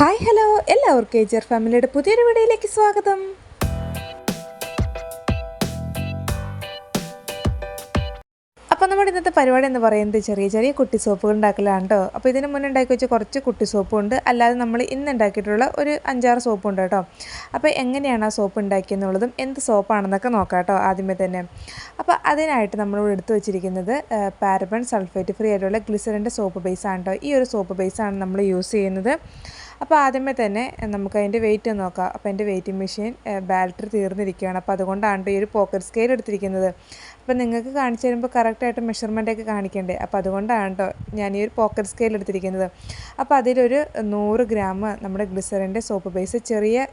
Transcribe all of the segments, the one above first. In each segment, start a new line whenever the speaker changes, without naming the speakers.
Hi hello എല്ലാവർക്കും ഏച്ചർ ഫാമിലിയുടെ പുതിയൊരു വീഡിയോയിലേക്ക് സ്വാഗതം. അപ്പോൾ നമ്മുടെ ഇന്നത്തെ പരിപാടി എന്ന് പറയുന്നത് ചെറിയ ചെറിയ കുട്ടി സോപ്പുകൾ ഉണ്ടാക്കലാണ് കേട്ടോ അപ്പോൾ ഇതിന് മുന്നേ ഉണ്ടാക്കി വെച്ച കുറച്ച് കുട്ടി സോപ്പുണ്ട് അല്ലാതെ നമ്മൾ ഇന്ന് ഉണ്ടാക്കിയിട്ടുള്ള ഒരു അഞ്ചാറ് സോപ്പുണ്ട് കേട്ടോ അപ്പോൾ എങ്ങനെയാണ് ആ സോപ്പ് ഉണ്ടാക്കിയെന്നുള്ളതും എന്ത് സോപ്പാണെന്നൊക്കെ നോക്കാം കേട്ടോ ആദ്യമേ തന്നെ. അപ്പോൾ അതിനായിട്ട് നമ്മളിവിടെ എടുത്തു വെച്ചിരിക്കുന്നത് പാരബൺ സൾഫേറ്റ് ഫ്രീ ആയിട്ടുള്ള ഗ്ലിസറിന്റെ സോപ്പ് ബേസാണ് കേട്ടോ ഈ ഒരു സോപ്പ് ബേസാണ് നമ്മൾ യൂസ് ചെയ്യുന്നത്. അപ്പോൾ ആദ്യമേ തന്നെ നമുക്ക് അതിന്റെ വെയിറ്റ് നോക്കാം. അപ്പോൾ എന്റെ വെയിറ്റിംഗ് മെഷീൻ ബാറ്ററി തീർന്നിരിക്കുകയാണ്. അപ്പോൾ അതുകൊണ്ടാണ് ഈ ഒരു പോക്കറ്റ് സ്കെയിൽ എടുത്തിരിക്കുന്നത്. അപ്പോൾ നിങ്ങൾക്ക് കാണിച്ചു തരുമ്പോൾ കറക്റ്റായിട്ട് മെഷർമെന്റൊക്കെ കാണിക്കണ്ടേ? അപ്പോൾ അതുകൊണ്ടാണ് കേട്ടോ ഞാൻ ഈ ഒരു പോക്കറ്റ് സ്കെയിൽ എടുത്തിരിക്കുന്നത്. അപ്പോൾ അതിലൊരു നൂറ് ഗ്രാം നമ്മുടെ ഗ്ലിസറിന്റെ സോപ്പ് ബേസ് ചെറിയ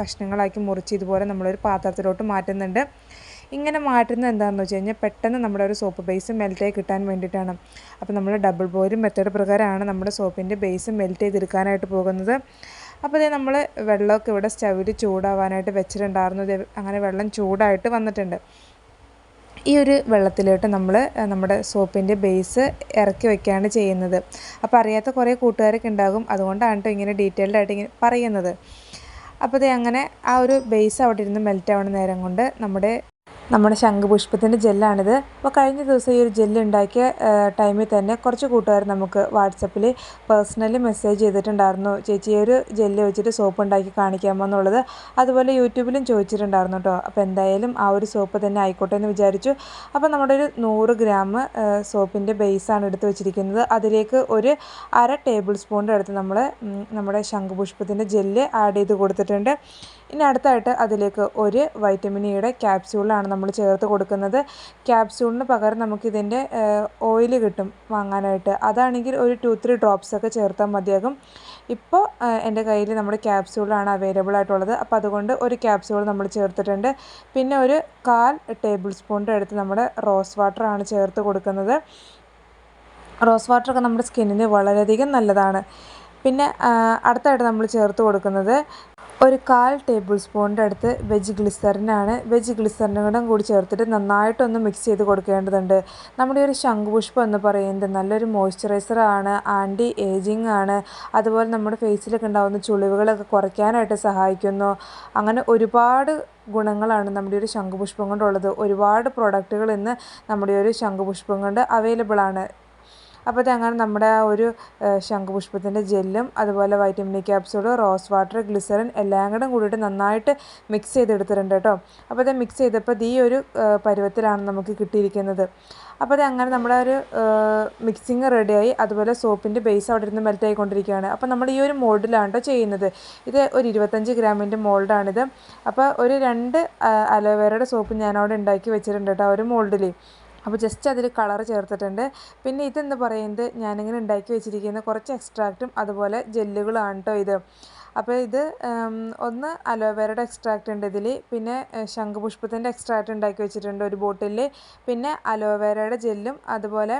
കഷ്ണങ്ങളാക്കി മുറിച്ച് ഇതുപോലെ നമ്മളൊരു പാത്രത്തിലോട്ട് മാറ്റുന്നുണ്ട്. ഇങ്ങനെ മാറ്റുന്നത് എന്താണെന്ന് വെച്ച് കഴിഞ്ഞാൽ പെട്ടെന്ന് നമ്മുടെ ഒരു സോപ്പ് ബേസ് മെൽറ്റായി കിട്ടാൻ വേണ്ടിയിട്ടാണ്. അപ്പോൾ നമ്മൾ ഡബിൾ ബോയിലും മെത്തേഡ് പ്രകാരമാണ് നമ്മുടെ സോപ്പിന്റെ ബേസ് മെൽറ്റ് ചെയ്തെടുക്കാനായിട്ട് പോകുന്നത്. അപ്പോൾ ഇതേ നമ്മൾ വെള്ളമൊക്കെ ഇവിടെ സ്റ്റവിൽ ചൂടാവാനായിട്ട് വെച്ചിട്ടുണ്ടായിരുന്നു. അങ്ങനെ വെള്ളം ചൂടായിട്ട് വന്നിട്ടുണ്ട്. ഈ ഒരു വെള്ളത്തിലോട്ട് നമ്മൾ നമ്മുടെ സോപ്പിന്റെ ബേസ് ഇറക്കി വയ്ക്കുകയാണ് ചെയ്യുന്നത്. അപ്പോൾ അറിയാത്ത കുറേ കൂട്ടുകാരൊക്കെ ഉണ്ടാകും. അതുകൊണ്ടാണ് കേട്ടോ ഇങ്ങനെ ഡീറ്റെയിൽഡ് ആയിട്ട് ഇങ്ങനെ പറയുന്നത്. അപ്പോൾ ഇത് അങ്ങനെ ആ ഒരു ബേസ് അവിടെ ഇരുന്ന് മെൽറ്റ് ആവുന്ന നേരം കൊണ്ട് നമ്മുടെ നമ്മുടെ ശംഖുപുഷ്പത്തിന്റെ ജെല്ലാണിത്. അപ്പോൾ കഴിഞ്ഞ ദിവസം ഈ ഒരു ജെല്ല് ഉണ്ടാക്കിയ ടൈമിൽ തന്നെ കുറച്ച് കൂട്ടുകാർ നമുക്ക് വാട്സപ്പിൽ പേഴ്സണലി മെസ്സേജ് ചെയ്തിട്ടുണ്ടായിരുന്നു ചേച്ചി ഒരു ജെല്ല് വെച്ചിട്ട് സോപ്പ് ഉണ്ടാക്കി കാണിക്കാമോ എന്നുള്ളത്. അതുപോലെ യൂട്യൂബിലും ചോദിച്ചിട്ടുണ്ടായിരുന്നു കേട്ടോ. അപ്പോൾ എന്തായാലും ആ ഒരു സോപ്പ് തന്നെ ആയിക്കോട്ടെ എന്ന് വിചാരിച്ചു. അപ്പോൾ നമ്മുടെ ഒരു നൂറ് ഗ്രാം സോപ്പിന്റെ ബേസാണ് എടുത്ത് വെച്ചിരിക്കുന്നത്. അതിലേക്ക് ഒരു അര ടേബിൾ സ്പൂണിന്റെ അടുത്ത് നമ്മൾ നമ്മുടെ ശംഖുപുഷ്പത്തിന്റെ ജെല്ല് ആഡ് ചെയ്ത് കൊടുത്തിട്ടുണ്ട്. ഇനി അടുത്തായിട്ട് അതിലേക്ക് ഒരു വൈറ്റമിൻ ഇയുടെ ക്യാപ്സ്യൂളാണ് നമ്മൾ ചേർത്ത് കൊടുക്കുന്നത്. ക്യാപ്സ്യൂളിന് പകരം നമുക്കിതിന്റെ ഓയിൽ കിട്ടും വാങ്ങാനായിട്ട്. അതാണെങ്കിൽ ഒരു ടു ത്രീ ഡ്രോപ്സ് ഒക്കെ ചേർത്താൽ മതിയാകും. ഇപ്പോൾ എന്റെ കയ്യിൽ നമ്മുടെ ക്യാപ്സ്യൂളാണ് അവൈലബിൾ ആയിട്ടുള്ളത്. അപ്പോൾ അതുകൊണ്ട് ഒരു ക്യാപ്സ്യൂൾ നമ്മൾ ചേർത്തിട്ടുണ്ട്. പിന്നെ ഒരു കാൽ ടേബിൾ സ്പൂണിന്റെ അടുത്ത് നമ്മുടെ റോസ് വാട്ടറാണ് ചേർത്ത് കൊടുക്കുന്നത്. റോസ് വാട്ടറൊക്കെ നമ്മുടെ സ്കിന്നിന് വളരെയധികം നല്ലതാണ്. പിന്നെ അടുത്തായിട്ട് നമ്മൾ ചേർത്ത് കൊടുക്കുന്നത് ഒരു കാൽ ടേബിൾ സ്പൂണിന്റെ അടുത്ത് വെജ് ഗ്ലിസറിനാണ്. വെജ് ഗ്ലിസറിനും കൂടി ചേർത്തിട്ട് നന്നായിട്ടൊന്ന് മിക്സ് ചെയ്ത് കൊടുക്കേണ്ടതുണ്ട്. നമ്മുടെ ഒരു ശംഖുപുഷ്പം എന്ന് പറയുന്നത് നല്ലൊരു മോയ്സ്ചറൈസറാണ് ആന്റി ഏജിങ് ആണ്. അതുപോലെ നമ്മുടെ ഫേസിലൊക്കെ ഉണ്ടാകുന്ന ചുളിവുകളൊക്കെ കുറയ്ക്കാനായിട്ട് സഹായിക്കുന്നു. അങ്ങനെ ഒരുപാട് ഗുണങ്ങളാണ് നമ്മുടെ ഒരു ശംഖുപുഷ്പം കൊണ്ടുള്ളത്. ഒരുപാട് പ്രോഡക്റ്റുകൾ ഇന്ന് നമ്മുടെ ഒരു ശംഖുപുഷ്പം കൊണ്ട് അവൈലബിൾ ആണ്. അപ്പോൾ അങ്ങനെ നമ്മുടെ ആ ഒരു ശംഖുപുഷ്പത്തിന്റെ ജെല്ലും അതുപോലെ vitamin capsule rose water glycerine എല്ലാം കൂടെ കൂടിയിട്ട് നന്നായിട്ട് മിക്സ് ചെയ്തെടുത്തിട്ടുണ്ട് കേട്ടോ. അപ്പോൾ ഇത് മിക്സ് ചെയ്തപ്പോൾ ഈ ഒരു പരുവത്തിലാണ് നമുക്ക് കിട്ടിയിരിക്കുന്നത്. അപ്പോൾ അത് അങ്ങനെ നമ്മുടെ ഒരു മിക്സിങ് റെഡിയായി അതുപോലെ സോപ്പിന്റെ ബേസ് അവിടെ ഇരുന്ന് മെൽറ്റ് ആയിക്കൊണ്ടിരിക്കുകയാണ്. അപ്പോൾ നമ്മൾ ഈ ഒരു മോൾഡിലാണ് കേട്ടോ ചെയ്യുന്നത്. ഇത് ഒരു ഇരുപത്തഞ്ച് ഗ്രാമിന്റെ മോൾഡാണിത്. അപ്പോൾ ഒരു രണ്ട് അലോവേറയുടെ സോപ്പ് ഞാൻ ഉണ്ടാക്കി വെച്ചിട്ടുണ്ട് കേട്ടോ ഒരു മോൾഡിൽ. അപ്പോൾ ജസ്റ്റ് അതിൽ കളർ ചേർത്തിട്ടുണ്ട്. പിന്നെ ഇതെന്ന് പറയുന്നത്? ഞാനിങ്ങനെ ഉണ്ടാക്കി വെച്ചിരിക്കുന്ന കുറച്ച് എക്സ്ട്രാക്റ്റും അതുപോലെ ജെല്ലുകളാണ് കേട്ടോ ഇത്. അപ്പോൾ ഇത് ഒന്ന് അലോവേരയുടെ എക്സ്ട്രാക്റ്റ് ഉണ്ട് ഇതിൽ പിന്നെ ശംഖുപുഷ്പത്തിന്റെ എക്സ്ട്രാക്റ്റ് ഉണ്ടാക്കി വെച്ചിട്ടുണ്ട് ഒരു ബോട്ടിലിൽ പിന്നെ അലോവേരയുടെ ജെല്ലും അതുപോലെ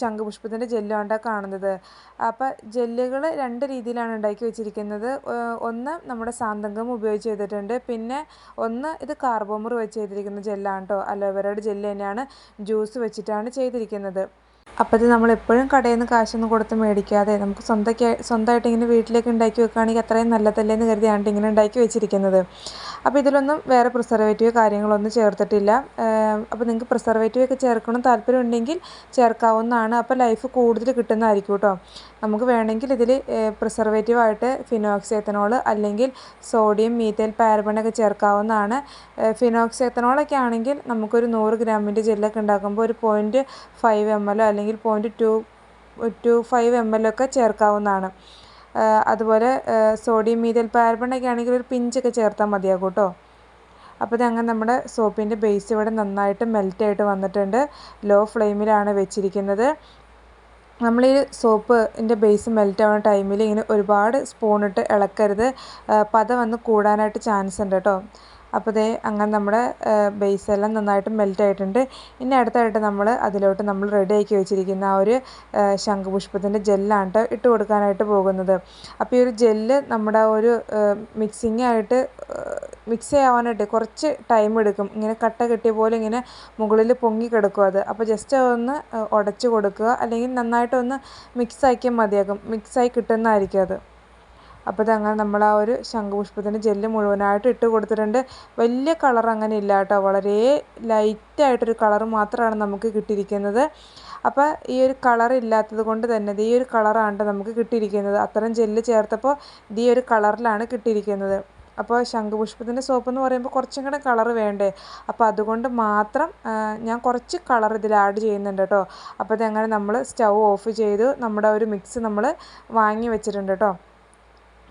ശംഖുപുഷ്പത്തിന്റെ ജെല്ലുമാണ് കാണുന്നത്. അപ്പോൾ ജെല്ലുകൾ രണ്ട് രീതിയിലാണ് ഉണ്ടാക്കി വെച്ചിരിക്കുന്നത്. ഒന്ന് നമ്മുടെ സാന്തങ്കം ഉപയോഗിച്ച് ചെയ്തിട്ടുണ്ട്. പിന്നെ ഒന്ന് ഇത് കാർബോമർ വെച്ച് ചെയ്തിരിക്കുന്ന ജെല്ലാണ് കേട്ടോ അലോവേരയുടെ ജെല്ല് തന്നെയാണ് ജ്യൂസ് വെച്ചിട്ടാണ് ചെയ്തിരിക്കുന്നത്. അപ്പോൾ ഇത് നമ്മൾ എപ്പോഴും കടയിൽ നിന്ന് കാശൊന്നും കൊടുത്ത് മേടിക്കാതെ നമുക്ക് സ്വന്തം സ്വന്തമായിട്ട് ഇങ്ങനെ വീട്ടിലേക്ക് ഉണ്ടാക്കി വെക്കുകയാണെങ്കിൽ അത്രയും നല്ലതല്ലേ എന്ന് കരുതിയാണ് ഇങ്ങനെ ഉണ്ടാക്കി വെച്ചിരിക്കുന്നത്. അപ്പോൾ ഇതിലൊന്നും വേറെ പ്രിസർവേറ്റീവ് കാര്യങ്ങളൊന്നും ചേർത്തിട്ടില്ല. അപ്പോൾ നിങ്ങൾക്ക് പ്രിസർവേറ്റീവ് ഒക്കെ ചേർക്കണം താല്പര്യമുണ്ടെങ്കിൽ ചേർക്കാവുന്നതാണ്. അപ്പോൾ ലൈഫ് കൂടുതൽ കിട്ടുന്നതായിരിക്കും കേട്ടോ. നമുക്ക് വേണമെങ്കിൽ ഇതിൽ പ്രിസർവേറ്റീവായിട്ട് ഫിനോക്സ് എത്തനോൾ അല്ലെങ്കിൽ സോഡിയം മീത്തേൽ പാരബണൊക്കെ ചേർക്കാവുന്നതാണ്. ഫിനോക്സ് എത്തനോളൊക്കെ ആണെങ്കിൽ നമുക്കൊരു നൂറ് ഗ്രാമിന്റെ ജെല്ലൊക്കെ ഉണ്ടാക്കുമ്പോൾ ഒരു പോയിന്റ് ഫൈവ് എം എല്ലോ അല്ലെങ്കിൽ point two two five M L ഒക്കെ ചേർക്കാവുന്നതാണ്. അതുപോലെ സോഡിയം മീതൽ പാരബണൊക്കെ ആണെങ്കിൽ ഒരു പിഞ്ചൊക്കെ ചേർത്താൽ മതിയാകും കേട്ടോ അപ്പോൾ ഇതങ്ങനെ നമ്മുടെ സോപ്പിന്റെ ബേസ് ഇവിടെ നന്നായിട്ട് മെൽറ്റായിട്ട് വന്നിട്ടുണ്ട്. ലോ ഫ്ലെയിമിലാണ് വെച്ചിരിക്കുന്നത്. നമ്മൾ ഈ സോപ്പിന്റെ ബേസ് മെൽറ്റ് ആവുന്ന ടൈമിൽ ഇങ്ങനെ ഒരുപാട് സ്പൂണിട്ട് ഇളക്കരുത്. പത വന്ന് കൂടാനായിട്ട് ചാൻസ് ഉണ്ട് കേട്ടോ അപ്പോൾ ദേ അങ്ങനെ നമ്മുടെ ബേസ് എല്ലാം നന്നായിട്ട് മെൽറ്റ് ആയിട്ടുണ്ട്. ഇനി അടുത്തായിട്ട് നമ്മൾ അതിലോട്ട് നമ്മൾ റെഡി ആക്കി വെച്ചിരിക്കുന്ന ആ ഒരു ശംഖുപുഷ്പത്തിന്റെ ജെല്ലാണ് കേട്ടോ ഇട്ട് കൊടുക്കാനായിട്ട് പോകുന്നത്. അപ്പോൾ ഈ ഒരു ജെല്ല് നമ്മുടെ ഒരു മിക്സിങ് ആയിട്ട് മിക്സ് ചെയ്യാവാനായിട്ട് കുറച്ച് ടൈം എടുക്കും. ഇങ്ങനെ കട്ട കെട്ടിയ പോലെ ഇങ്ങനെ മുകളിൽ പൊങ്ങി കിടക്കും അത്. അപ്പോൾ ജസ്റ്റ് ഒന്ന് ഉടച്ച് കൊടുക്കുക. അല്ലെങ്കിൽ നന്നായിട്ടൊന്ന് മിക്സ് ആക്കിയാൽ മതിയാകും. മിക്സായി കിട്ടുന്നതായിരിക്കും അത്. അപ്പോൾ അങ്ങനെ നമ്മൾ ആ ഒരു ശംഖുപുഷ്പത്തിന്റെ ജെല്ല് മുഴുവനായിട്ട് ഇട്ട് കൊടുത്തിട്ടുണ്ട്. വലിയ കളർ അങ്ങനെ ഇല്ല കേട്ടോ. വളരെ ലൈറ്റായിട്ടൊരു കളർ മാത്രമാണ് നമുക്ക് കിട്ടിയിരിക്കുന്നത്. അപ്പോൾ ഈ ഒരു കളർ ഇല്ലാത്തത് കൊണ്ട് തന്നെ ഈ ഒരു കളറാണ് നമുക്ക് കിട്ടിയിരിക്കുന്നത്. അത്തരം ജെല്ല് ചേർത്തപ്പോൾ ഇത് ഈ ഒരു കളറിലാണ് കിട്ടിയിരിക്കുന്നത്. അപ്പോൾ ശംഖുപുഷ്പത്തിന്റെ സോപ്പ് എന്ന് പറയുമ്പോൾ കുറച്ചും കൂടെ കളർ വേണ്ടേ? അപ്പോൾ അതുകൊണ്ട് മാത്രം ഞാൻ കുറച്ച് കളർ ഇതിൽ ആഡ് ചെയ്യുന്നുണ്ട് കേട്ടോ. അപ്പോൾ ഇതങ്ങനെ നമ്മൾ സ്റ്റൗ ഓഫ് ചെയ്ത്. നമ്മുടെ ഒരു മിക്സ് നമ്മൾ വാങ്ങി വെച്ചിട്ടുണ്ട് കേട്ടോ.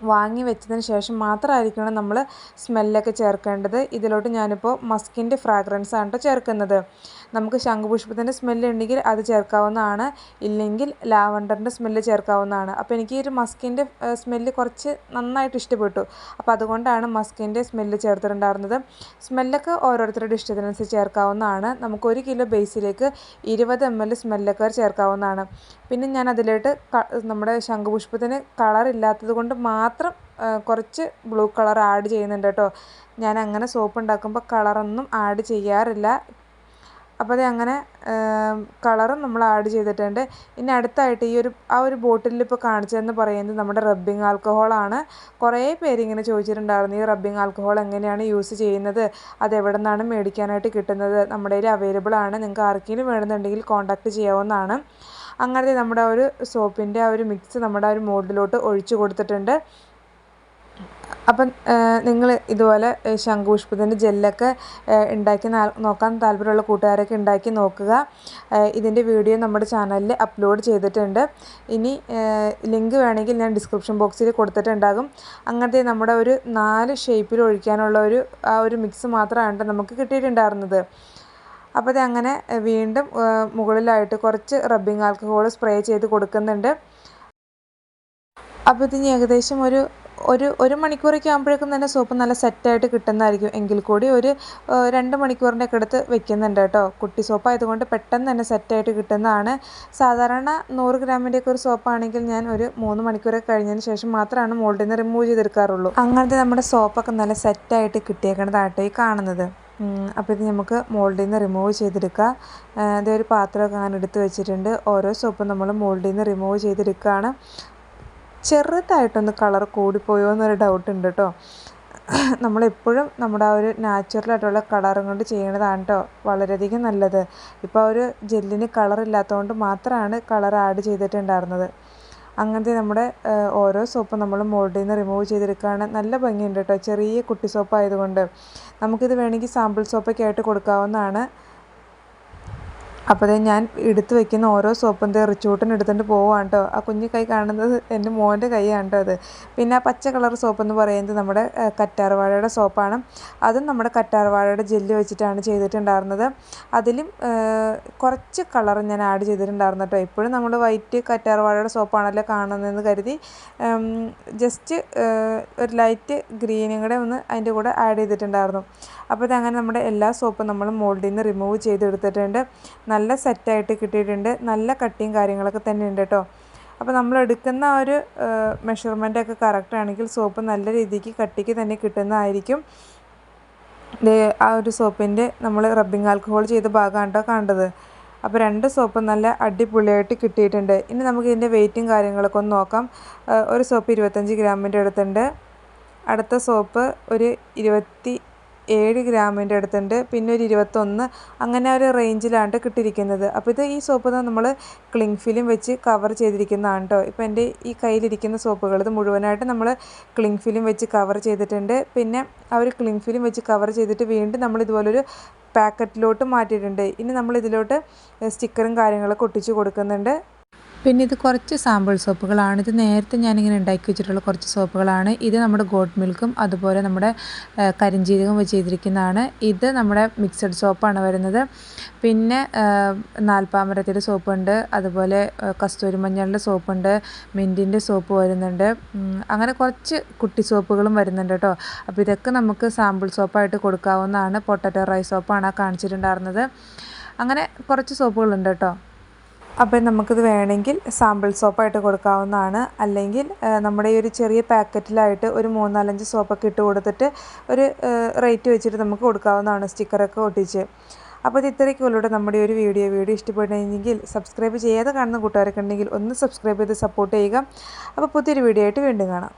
വാങ്ങി വെച്ചതിന് ശേഷം മാത്രമായിരിക്കണം നമ്മൾ സ്മെല്ലൊക്കെ ചേർക്കേണ്ടത്. ഇതിലോട്ട് ഞാനിപ്പോൾ മസ്കിന്റെ ഫ്രാഗ്രൻസ് ആണ് കേട്ടോ ചേർക്കുന്നത്. നമുക്ക് ശംഖുപുഷ്പത്തിന്റെ സ്മെല്ല് ഉണ്ടെങ്കിൽ അത് ചേർക്കാവുന്നതാണ്. ഇല്ലെങ്കിൽ ലാവണ്ടറിന്റെ സ്മെല്ല് ചേർക്കാവുന്നതാണ്. അപ്പോൾ എനിക്ക് ഈ ഒരു മസ്കിന്റെ സ്മെല്ല് കുറച്ച് നന്നായിട്ട് ഇഷ്ടപ്പെട്ടു. അപ്പോൾ അതുകൊണ്ടാണ് മസ്കിന്റെ സ്മെല്ല് ചേർത്തിട്ടുണ്ടായിരുന്നത്. സ്മെല്ലൊക്കെ ഓരോരുത്തരുടെ ഇഷ്ടത്തിനനുസരിച്ച് ചേർക്കാവുന്നതാണ്. നമുക്ക് ഒരു കിലോ ബേസിലേക്ക് ഇരുപത് എം എൽ സ്മെല്ലൊക്കെ ചേർക്കാവുന്നതാണ്. പിന്നെ ഞാൻ അതിലോട്ട് നമ്മുടെ ശംഖുപുഷ്പത്തിന് കളർ ഇല്ലാത്തത് കൊണ്ട് മാത്രം കുറച്ച് ബ്ലൂ കളർ ആഡ് ചെയ്യുന്നുണ്ട് കേട്ടോ. ഞാൻ അങ്ങനെ സോപ്പ് ഉണ്ടാക്കുമ്പോൾ കളറൊന്നും ആഡ് ചെയ്യാറില്ല. അപ്പോൾ അത് അങ്ങനെ കളറും നമ്മൾ ആഡ് ചെയ്തിട്ടുണ്ട്. ഇനി അടുത്തായിട്ട് ഈ ഒരു ആ ഒരു ബോട്ടിലിൽ ഇപ്പോൾ കാണിച്ചതെന്ന് പറയുന്നത് നമ്മുടെ റബ്ബിംഗ് ആൽക്കഹോളാണ് കുറേ പേര് ഇങ്ങനെ ചോദിച്ചിട്ടുണ്ടായിരുന്നു ഈ റബ്ബിംഗ് ആൽക്കഹോൾ എങ്ങനെയാണ് യൂസ് ചെയ്യുന്നത്? അത് എവിടെ നിന്നാണ് മേടിക്കാനായിട്ട് കിട്ടുന്നത്? നമ്മുടെ കയ്യിൽ അവൈലബിൾ ആണ്. നിങ്ങൾക്ക് ആർക്കെങ്കിലും വേണമെന്നുണ്ടെങ്കിൽ കോൺടാക്റ്റ് ചെയ്യാവുന്നതാണ്. അങ്ങനത്തെ നമ്മുടെ ഒരു സോപ്പിന്റെ ആ ഒരു മിക്സ് നമ്മുടെ ആ ഒരു മോൾഡിലോട്ട് ഒഴിച്ചു കൊടുത്തിട്ടുണ്ട്. അപ്പം നിങ്ങൾ ഇതുപോലെ ശംഖുപുഷ്പത്തിന്റെ ജെല്ലൊക്കെ ഉണ്ടാക്കി നോക്കാൻ താല്പര്യമുള്ള കൂട്ടുകാരൊക്കെ ഉണ്ടാക്കി നോക്കുക. ഇതിന്റെ വീഡിയോ നമ്മുടെ ചാനലിൽ അപ്ലോഡ് ചെയ്തിട്ടുണ്ട്. ഇനി ലിങ്ക് വേണമെങ്കിൽ ഞാൻ ഡിസ്ക്രിപ്ഷൻ ബോക്സിൽ കൊടുത്തിട്ടുണ്ടാകും. അങ്ങനത്തെ നമ്മുടെ ഒരു നാല് ഷേപ്പിൽ ഒഴിക്കാനുള്ള ഒരു ആ ഒരു മിക്സ് മാത്രമാണ് നമുക്ക് കിട്ടിയിട്ടുണ്ടായിരുന്നത്. അപ്പോൾ അത് അങ്ങനെ വീണ്ടും മുകളിലായിട്ട് കുറച്ച് റബ്ബിംഗ് ആൽക്കഹോൾ സ്പ്രേ ചെയ്ത് കൊടുക്കുന്നുണ്ട്. അപ്പോൾ ഇതിന് ഏകദേശം ഒരു ഒരു ഒരു മണിക്കൂറൊക്കെ ആകുമ്പോഴേക്കും തന്നെ സോപ്പ് നല്ല സെറ്റായിട്ട് കിട്ടുന്നതായിരിക്കും. എങ്കിൽ കൂടി ഒരു രണ്ട് മണിക്കൂറിന്റെ ഒക്കെ അടുത്ത് വെക്കുന്നുണ്ട് കേട്ടോ. കുട്ടി സോപ്പ് ആയതുകൊണ്ട് പെട്ടെന്ന് തന്നെ സെറ്റായിട്ട് കിട്ടുന്നതാണ്. സാധാരണ നൂറ് ഗ്രാമിന്റെയൊക്കെ ഒരു സോപ്പാണെങ്കിൽ ഞാൻ ഒരു മൂന്ന് മണിക്കൂറൊക്കെ കഴിഞ്ഞതിന് ശേഷം മാത്രമാണ് മോൾഡിൽ നിന്ന് റിമൂവ് ചെയ്തെടുക്കാറുള്ളൂ. അങ്ങനത്തെ നമ്മുടെ സോപ്പൊക്കെ നല്ല സെറ്റായിട്ട് കിട്ടിയേക്കുന്നതാട്ടോ ഈ കാണുന്നത്. അപ്പോൾ ഇത് നമുക്ക് മോൾഡിൽ നിന്ന് റിമൂവ് ചെയ്തെടുക്കുക ഒരു പാത്രമൊക്കെ അങ്ങനെ എടുത്ത് വെച്ചിട്ടുണ്ട്. ഓരോ സോപ്പും നമ്മൾ മോൾഡിൽ നിന്ന് റിമൂവ് ചെയ്തെടുക്കുകയാണ്. ചെറുതായിട്ടൊന്ന് കളർ കൂടിപ്പോയോ എന്നൊരു ഡൗട്ട് ഉണ്ട് കേട്ടോ നമ്മളെപ്പോഴും നമ്മുടെ ആ ഒരു നാച്ചുറലായിട്ടുള്ള കളറും കൊണ്ട് ചെയ്യണതാണ് കേട്ടോ വളരെയധികം നല്ലത്. ഇപ്പോൾ ആ ഒരു ജെല്ലിന് കളർ ഇല്ലാത്തതുകൊണ്ട് മാത്രമാണ് കളർ ആഡ് ചെയ്തിട്ടുണ്ടായിരുന്നത്. അങ്ങനത്തെ നമ്മുടെ ഓരോ സോപ്പും നമ്മൾ മോൾഡിൽ നിന്ന് റിമൂവ് ചെയ്തെടുക്കുകയാണ് നല്ല ഭംഗിയുണ്ട് കേട്ടോ ചെറിയ കുട്ടി സോപ്പ് ആയതുകൊണ്ട്. നമുക്കിത് വേണമെങ്കിൽ സാമ്പിൾ സോപ്പൊക്കെ ആയിട്ട് കൊടുക്കാവുന്നതാണ്. അപ്പോൾ ഞാൻ എടുത്ത് വെക്കുന്ന ഓരോ സോപ്പും ദേ റിച്ചൂട്ടൻ എടുത്തുകൊണ്ട് പോവുകയാണ് കേട്ടോ ആ കുഞ്ഞു കൈ കാണുന്നത് എന്റെ മോന്റെ കൈയാണ് കേട്ടോ അത്? പിന്നെ ആ പച്ച കളർ സോപ്പ് എന്ന് പറയുന്നത് നമ്മുടെ കറ്റാർവാഴയുടെ സോപ്പാണ്. അതും നമ്മുടെ കറ്റാർവാഴയുടെ ജെല്ല് വെച്ചിട്ടാണ് ചെയ്തിട്ടുണ്ടായിരുന്നത്. അതിലും കുറച്ച് കളർ ഞാൻ ആഡ് ചെയ്തിട്ടുണ്ടായിരുന്നു കേട്ടോ. ഇപ്പോഴും നമ്മൾ വൈറ്റ് കറ്റാർവാഴയുടെ സോപ്പാണല്ലോ കാണുന്നതെന്ന് കരുതി ജസ്റ്റ് ഒരു ലൈറ്റ് ഗ്രീനും കൂടെ ഒന്ന് അതിന്റെ കൂടെ ആഡ് ചെയ്തിട്ടുണ്ടായിരുന്നു. അപ്പോൾ ഇതങ്ങനെ നമ്മുടെ എല്ലാ സോപ്പും നമ്മൾ മോൾഡിൽ നിന്ന് റിമൂവ് ചെയ്തെടുത്തിട്ടുണ്ട്. നല്ല സെറ്റായിട്ട് കിട്ടിയിട്ടുണ്ട്. നല്ല കട്ടിയും കാര്യങ്ങളൊക്കെ തന്നെ ഉണ്ട് കേട്ടോ. അപ്പോൾ നമ്മൾ എടുക്കുന്ന ഒരു മെഷർമെന്റൊക്കെ കറക്റ്റ് ആണെങ്കിൽ സോപ്പ് നല്ല രീതിക്ക് കട്ടിക്ക് തന്നെ കിട്ടുന്നതായിരിക്കും. ആ ഒരു സോപ്പിന്റെ നമ്മൾ റബ്ബിംഗ് ആൽക്കഹോൾ ചെയ്ത ഭാഗമാണ് കേട്ടോ കണ്ടത്. അപ്പോൾ രണ്ട് സോപ്പ് നല്ല അടിപൊളിയായിട്ട് കിട്ടിയിട്ടുണ്ട്. ഇനി നമുക്ക് ഇതിന്റെ വെയിറ്റും കാര്യങ്ങളൊക്കെ ഒന്ന് നോക്കാം. ഒരു സോപ്പ് ഇരുപത്തഞ്ച് ഗ്രാമിന്റെ അടുത്തുണ്ട്. അടുത്ത സോപ്പ് ഒരു ഇരുപത്തി ഏഴ് ഗ്രാമിന്റെ അടുത്തുണ്ട്. പിന്നെ ഒരു ഇരുപത്തൊന്ന് അങ്ങനെ ഒരു റേഞ്ചിലാണ് കിട്ടിയിരിക്കുന്നത്. അപ്പോൾ ഇത് ഈ സോപ്പ് നമ്മൾ ക്ലിങ് ഫിലിം വെച്ച് കവർ ചെയ്തിരിക്കുന്നതാണ് കേട്ടോ. ഇപ്പോൾ എന്റെ ഈ കയ്യിലിരിക്കുന്ന സോപ്പുകൾ ഇത് മുഴുവനായിട്ട് നമ്മൾ ക്ലിങ് ഫിലിം വെച്ച് കവർ ചെയ്തിട്ടുണ്ട്. പിന്നെ ആ ഒരു ക്ലിങ് ഫിലിം വെച്ച് കവർ ചെയ്തിട്ട് വീണ്ടും നമ്മൾ ഇതുപോലൊരു പാക്കറ്റിലോട്ട് മാറ്റിയിട്ടുണ്ട്. ഇനി നമ്മൾ ഇതിലോട്ട് സ്റ്റിക്കറും കാര്യങ്ങളൊക്കെ ഒട്ടിച്ച് കൊടുക്കുന്നുണ്ട്. പിന്നെ ഇത് കുറച്ച് സാമ്പിൾ സോപ്പുകളാണ്. ഇത് നേരത്തെ ഞാനിങ്ങനെ ഉണ്ടാക്കി വെച്ചിട്ടുള്ള കുറച്ച് സോപ്പുകളാണ്. ഇത് നമ്മുടെ ഗോട്ട് മിൽക്കും അതുപോലെ നമ്മുടെ കരിഞ്ചീരകം വെച്ച് ചെയ്തിരിക്കുന്നതാണ്. ഇത് നമ്മുടെ മിക്സഡ് സോപ്പാണ് വരുന്നത്. പിന്നെ നാൽപ്പാമരത്തിന്റെ സോപ്പുണ്ട്. അതുപോലെ കസ്തൂരി മഞ്ഞളുടെ സോപ്പുണ്ട്. മിന്റിന്റെ സോപ്പ് വരുന്നുണ്ട്. അങ്ങനെ കുറച്ച് കുട്ടി സോപ്പുകളും വരുന്നുണ്ട് കേട്ടോ. അപ്പോൾ ഇതൊക്കെ നമുക്ക് സാമ്പിൾ സോപ്പായിട്ട് കൊടുക്കാവുന്നതാണ്. പൊട്ടറ്റോ റൈസ് സോപ്പാണ് കാണിച്ചിട്ടുണ്ടായിരുന്നത്. അങ്ങനെ കുറച്ച് സോപ്പുകളുണ്ട് കേട്ടോ. അപ്പോൾ നമുക്കിത് വേണമെങ്കിൽ സാമ്പിൾ സോപ്പായിട്ട് കൊടുക്കാവുന്നതാണ്. അല്ലെങ്കിൽ നമ്മുടെ ഈ ഒരു ചെറിയ പാക്കറ്റിലായിട്ട് ഒരു മൂന്നാലഞ്ച് സോപ്പൊക്കെ ഇട്ട് കൊടുത്തിട്ട് ഒരു റേറ്റ് വെച്ചിട്ട് നമുക്ക് കൊടുക്കാവുന്നതാണ് സ്റ്റിക്കറൊക്കെ ഒട്ടിച്ച്. അപ്പോൾ ഇത് ഇത്രയ്ക്കുള്ളൂടെ നമ്മുടെ ഒരു വീഡിയോ. വീഡിയോ ഇഷ്ടപ്പെട്ടിരുന്നെങ്കിൽ സബ്സ്ക്രൈബ് ചെയ്യാതെ കാണുന്ന കൂട്ടുകാരൊക്കെ ഉണ്ടെങ്കിൽ ഒന്ന് സബ്സ്ക്രൈബ് ചെയ്ത് സപ്പോർട്ട് ചെയ്യുക. അപ്പോൾ പുതിയൊരു വീഡിയോ ആയിട്ട് വീണ്ടും കാണാം.